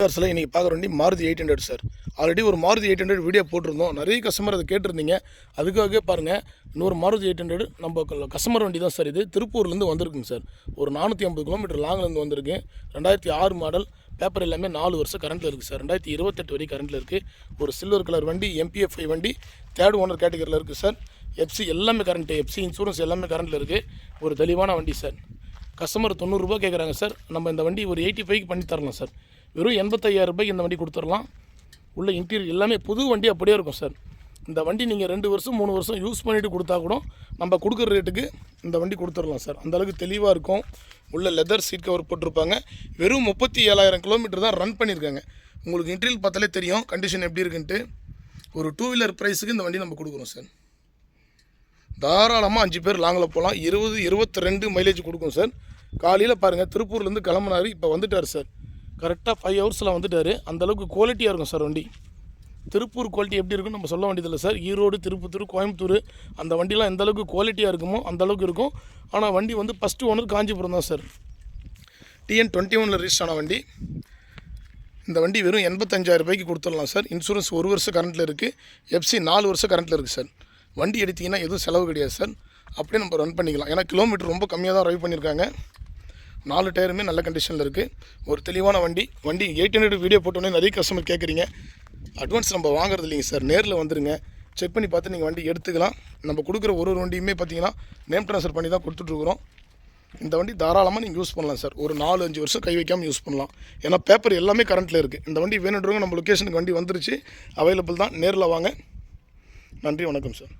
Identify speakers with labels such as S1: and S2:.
S1: Sir இன்றைக்கி பார்க்குற வண்டி Maruti eight hundred sir already ஒரு மாருதி எயிட் ஹண்ட்ரட் வீடியோ போட்டிருந்தோம். நிறைய கஸ்டமர் அதை கேட்டிருந்தீங்க. அதுக்காகவே பாருங்கள் இன்னொரு மாருதி எயிட் ஹண்ட்ரட் நம்ம கஸ்டமர் வண்டி தான் சார் இது. திருப்பூர்லேருந்து வந்திருக்குங்க சார் ஒரு நானூற்றி ஐம்பது கிலோமீட்டர் லாங்லேருந்து வந்திருக்கு. ரெண்டாயிரத்தி ஆறு மாடல் பேப்பர் எல்லாமே நாலு வருஷம் கரண்ட்டில் இருக்குது சார் ரெண்டாயிரத்தி இருபத்தெட்டு வரைக்கும் கரண்ட்டில் இருக்குது ஒரு சில்வர் கலர் வண்டி எம்பிஎஃப்ஐ வண்டி தேர்ட் ஓனர் கேட்டகரியில் இருக்குது சார் எஃப்சி எல்லாமே கரண்ட்டு எஃப்சி இன்சூரன்ஸ் எல்லாமே கரண்ட்டில் இருக்குது ஒரு தெளிவான வண்டி சார் கஸ்டமர் தொண்ணூறுரூபா கேட்குறாங்க சார் நம்ம இந்த வண்டி ஒரு எயிட்டி ஃபைவ்க்கு பண்ணி தரலாம் சார் வெறும் எண்பத்தையாயிரம் ரூபாய்க்கு இந்த வண்டி கொடுத்துடலாம். உள்ள இன்டீரியர் எல்லாமே புது வண்டி அப்படியே இருக்கும் சார் இந்த வண்டி நீங்கள் ரெண்டு வருஷம் மூணு வருஷம் யூஸ் பண்ணிவிட்டு கொடுத்தா கூட நம்ம கொடுக்குற ரேட்டுக்கு இந்த வண்டி கொடுத்துடலாம் சார் அந்தளவுக்கு தெளிவாக இருக்கும். உள்ள லெதர் சீட் கவர் போட்டிருப்பாங்க. வெறும் முப்பத்தி ஏழாயிரம் கிலோமீட்டர் தான் ரன் பண்ணியிருக்காங்க. உங்களுக்கு இன்டீரியல் பார்த்தாலே தெரியும் கண்டிஷன் எப்படி இருக்குன்ட்டு. ஒரு டூ வீலர் ப்ரைஸுக்கு இந்த வண்டி நம்ம கொடுக்குறோம் சார் தாராளமாக அஞ்சு பேர் லாங்கில் போகலாம் இருபது இருபத்தி ரெண்டு மைலேஜ் கொடுக்கும் சார் காலையில் பாருங்கள் திருப்பூர்லேருந்து கிளம்புனாரு இப்போ வந்துட்டார் சார் கரெக்டாக ஃபைவ் ஹவர்ஸில் வந்துட்டார். அந்தளவுக்கு குவாலிட்டியாக இருக்கும் சார் வண்டி. திருப்பூர் குவாலிட்டி எப்படி இருக்குன்னு நம்ம சொல்ல வேண்டியதில்லை சார். ஈரோடு திருப்பத்தூர் கோயம்புத்தூர் அந்த வண்டிலாம் எந்த அளவுக்கு குவாலிட்டியாக இருக்குமோ அந்த அளவுக்கு இருக்கும். ஆனால் வண்டி வந்து ஃபஸ்ட்டு ஓனர் காஞ்சிபுரம் தான் சார். டிஎன் டுவெண்ட்டி ஒனில் ரிஜிஸ்டர் ஆன வண்டி. இந்த வண்டி வெறும் எண்பத்தஞ்சாயிரம் ரூபாய்க்கு கொடுத்துடலாம் சார். இன்சூரன்ஸ் ஒரு வருஷம் கரண்ட்டில் இருக்குது எஃப்சி நாலு வருஷம் கரண்ட்டில் இருக்குது சார். வண்டி எடுத்திங்கன்னா எதுவும் செலவு கிடையாது சார். அப்படியே நம்ம ரன் பண்ணிக்கலாம். ஏன்னா கிலோமீட்டர் ரொம்ப கம்மியாக தான் ரைவ் பண்ணியிருக்காங்க நாலு டயருமே நல்ல கண்டிஷனில் இருக்குது ஒரு தெளிவான வண்டி. வண்டி எயிட் ஹண்ட்ரட் வீடியோ போட்டோன்னே நிறைய கஸ்டமர் கேட்குறீங்க அட்வான்ஸ் நம்ம வாங்குறது இல்லைங்க சார் நேரில் வந்துருங்க. செக் பண்ணி பார்த்து நீங்கள் வண்டி எடுத்துக்கலாம். நம்ம கொடுக்குற ஒரு ஒரு வண்டியுமே பார்த்தீங்கன்னா நேம் ட்ரான்ஸ்ஃபர் பண்ணி தான் கொடுத்துட்ருக்குறோம். இந்த வண்டி தாராளமாக நீங்கள் யூஸ் பண்ணலாம் சார் ஒரு நாலு அஞ்சு வருஷம் கை வைக்காமல் யூஸ் பண்ணலாம். ஏன்னா பேப்பர் எல்லாமே கரண்ட்டில் இருக்குது இந்த வண்டி வேணுன்றவங்க நம்ம லொக்கேஷனுக்கு வண்டி வந்துருச்சு. அவைலபிள் தான். நேரில் வாங்க. நன்றி வணக்கம் சார்